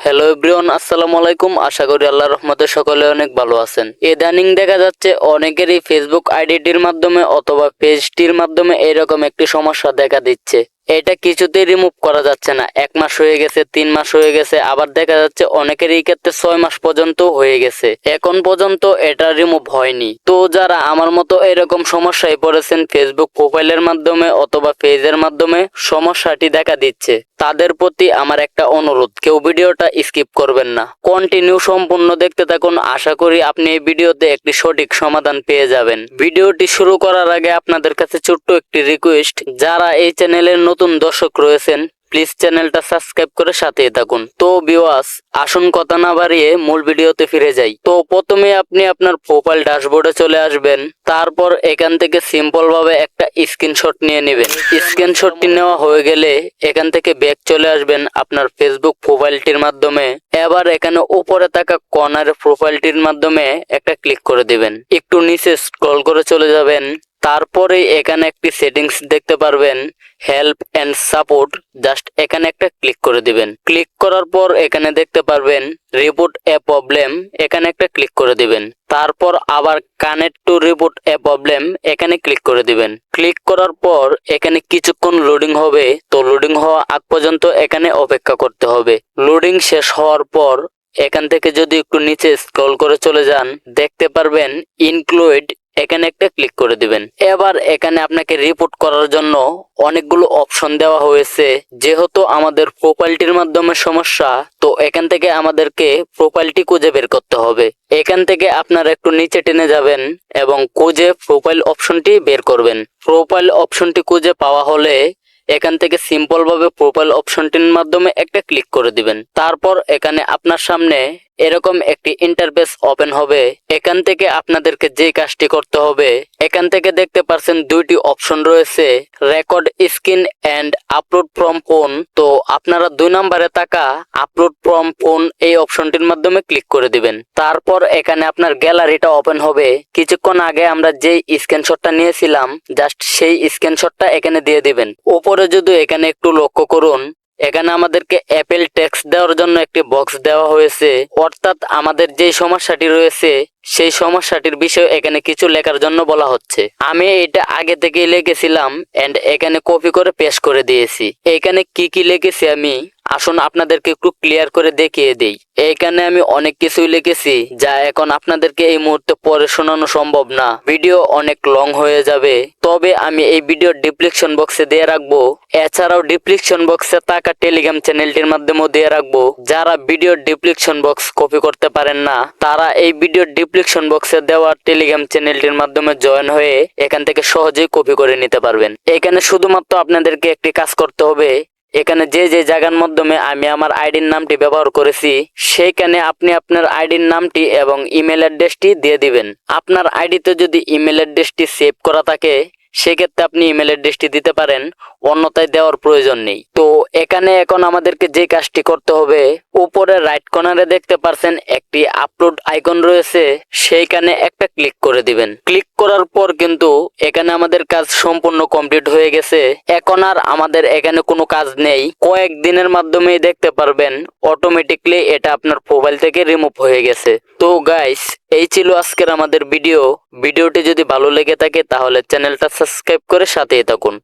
Hello everyone আসসালামু আলাইকুম। আশা করি আল্লাহ রহমতে সকলে অনেক ভালো আছেন। ইদানিং দেখা যাচ্ছে অনেকেরই ফেসবুক আইডিটির মাধ্যমে অথবা পেজটির মাধ্যমে এরকম একটি সমস্যা দেখা দিচ্ছে। এটা কিছুতেই রিমুভ করা যাচ্ছে না। এক মাস হয়ে গেছে, তিন মাস হয়ে গেছে, আবার দেখা যাচ্ছে অনেকেরই ক্ষেত্রে ছয় মাস পর্যন্ত হয়ে গেছে। এখন পর্যন্ত এটা রিমুভ হয়নি। তো যারা আমার মতো এরকম সমস্যায় পড়েছেন ফেসবুক প্রোফাইলের মাধ্যমে অথবা পেজের মাধ্যমে, সমস্যাটি দেখা দিচ্ছে। তাদের প্রতি আমার একটা অনুরোধ, কেউ ভিডিওটা স্কিপ করবেন না। কন্টিনিউ সম্পূর্ণ দেখতে থাকুন। আশা করি আপনি এই ভিডিওতে একটি সঠিক সমাধান পেয়ে যাবেন। ভিডিওটি শুরু করার আগে আপনাদের কাছে ছোট্ট একটি রিকোয়েস্ট যারা এই চ্যানেলের নতুন দর্শক রয়েছেন প্লিজ চ্যানেলটা সাবস্ক্রাইব করে সাথে থাকুন। তো বিওয়াস আসুন কথা না বাড়িয়ে মূল ভিডিওতে ফিরে যাই। তো প্রথমে আপনি আপনার প্রোফাইল ড্যাশবোর্ডে চলে আসবেন, তারপর এখান থেকে সিম্পল ভাবে একটা স্ক্রিনশট নিয়ে নেবেন। স্ক্রিনশটটি নেওয়া হয়ে গেলে এখান থেকে ব্যাক চলে আসবেন আপনার ফেসবুক প্রোফাইলটির মাধ্যমে। এবার এখানে উপরে থাকা কর্নার প্রোফাইলটির মাধ্যমে একটা ক্লিক করে দিবেন। একটু নিচে স্ক্রল করে চলে যাবেন। তারপরে এখানে একটি সেটিংস দেখতে পারবেন হেল্প এন্ড সাপোর্ট জাস্ট এখানে একটা ক্লিক করে দিবেন। ক্লিক করার পর এখানে দেখতে পারবেন রিপোর্ট এ প্রবলেম এখানে একটা ক্লিক করে দিবেন। তারপর আবার connect to report a problem এখানে ক্লিক করে দিবেন। ক্লিক করার পর এখানে কিছুক্ষণ লোডিং হবে, তো লোডিং হওয়া আগ পর্যন্ত এখানে অপেক্ষা করতে হবে। লোডিং শেষ হওয়ার পর এখান থেকে যদি একটু নিচে স্ক্রল করে চলে যান, দেখতে পারবেন ইনক্লুড এখানে একটা ক্লিক করে দিবেন। এবার এখানে আপনাকে রিপোর্ট করার জন্য অনেকগুলো অপশন দেওয়া হয়েছে। যেহেতু আমাদের প্রোফাইলটির মাধ্যমে সমস্যা, তো এখান থেকে আমাদেরকে প্রোফাইলটি খুঁজে বের করতে হবে। এখান থেকে আপনারা একটু নিচে টেনে যাবেন এবং খুঁজে প্রোফাইল অপশনটি বের করবেন। প্রোফাইল অপশনটি খুঁজে পাওয়া হলে এখান থেকে সিম্পলভাবে প্রোফাইল অপশনটির মাধ্যমে একটা ক্লিক করে দিবেন। তারপর এখানে আপনার সামনে এরকম একটি ইন্টারফেস ওপেন হবে। এখান থেকে আপনাদেরকে যে কাজটি করতে হবে, এখান থেকে দেখতে পারছেন দুইটি অপশন রয়েছে record screen and upload from phone তো আপনারা দুই নম্বরে থাকা আপলোড ফ্রম ফোন এই অপশনটির মাধ্যমে ক্লিক করে দিবেন। তারপর এখানে আপনার গ্যালারিটা ওপেন হবে। কিছুক্ষণ আগে আমরা যেই স্ক্রিনশটটা নিয়েছিলাম জাস্ট সেই স্ক্রিনশটটা এখানে দিয়ে দিবেন। উপরে যদি এখানে একটু লক্ষ্য করুন এখানে আমাদেরকে অ্যাপেল ট্যাক্স দেওয়ার জন্য একটি বক্স দেওয়া হয়েছে। অর্থাৎ আমাদের যে সমস্যাটি রয়েছে সেই সমস্যাটির বিষয়ে এখানে কিছু লেখার জন্য বলা হচ্ছে। আমি এটা আগে থেকেই লিখেছিলাম এন্ড এখানে কপি করে পেশ করে দিয়েছি। এখানে কি কি লিখেছি আমি? আসুন আপনাদেরকে একটু ক্লিয়ার করে দেখিয়ে দেই। এইখানে আমি অনেক কিছুই লিখেছি যা এখন আপনাদেরকে এই মুহূর্তে পরে শোনানো সম্ভব না। ভিডিও অনেক লং হয়ে যাবে। তবে আমি এই ভিডিও ডিসক্রিপশন বক্সে দিয়ে রাখব। এছাড়াও ডিসক্রিপশন বক্সে থাকা টেলিগ্রাম চ্যানেলটির মাধ্যমেও দিয়ে রাখব। যারা ভিডিও ডিসক্রিপশন বক্স কপি করতে পারেন না, তারা এই ভিডিও ডিসক্রিপশন বক্সে দেওয়া টেলিগ্রাম চ্যানেলটির মাধ্যমে জয়েন হয়ে এখান থেকে সহজেই কপি করে নিতে পারবেন। এখানে শুধুমাত্র আপনাদেরকে একটি কাজ করতে হবে। এখানে যে যে জায়গার মাধ্যমে আমি আমার আইডির নামটি ব্যবহার করেছি, সেইখানে আপনি আপনার আইডির নামটি এবং ইমেল অ্যাড্রেসটি দিয়ে দিবেন। আপনার আইডিতে যদি ইমেল অ্যাড্রেসটি সেভ করা থাকে সেক্ষেত্রে আপনি ইমেল অ্যাড্রেসটি দিতে পারেন, অন্যথায় দেওয়ার প্রয়োজন নেই। তো এখানে এখন আমাদেরকে যে কাজটি করতে হবে, উপরে রাইট কর্নারে দেখতে পারছেন একটি আপলোড আইকন রয়েছে, সেইখানে একটা ক্লিক করে দিবেন। ক্লিক করার পর কিন্তু এখানে আমাদের কাজ সম্পূর্ণ কমপ্লিট হয়ে গেছে। এখন আর আমাদের এখানে কোনো কাজ নেই। কয়েক দিনের মাধ্যমেই দেখতে পারবেন অটোমেটিকলি এটা আপনার প্রোফাইল থেকে রিমুভ হয়ে গেছে। তো গাইস এই ছিল আজকের আমাদের ভিডিও। ভিডিওটি যদি ভালো লেগে থাকে, তাহলে চ্যানেলটা সাবস্ক্রাইব করে সাথেই থাকুন।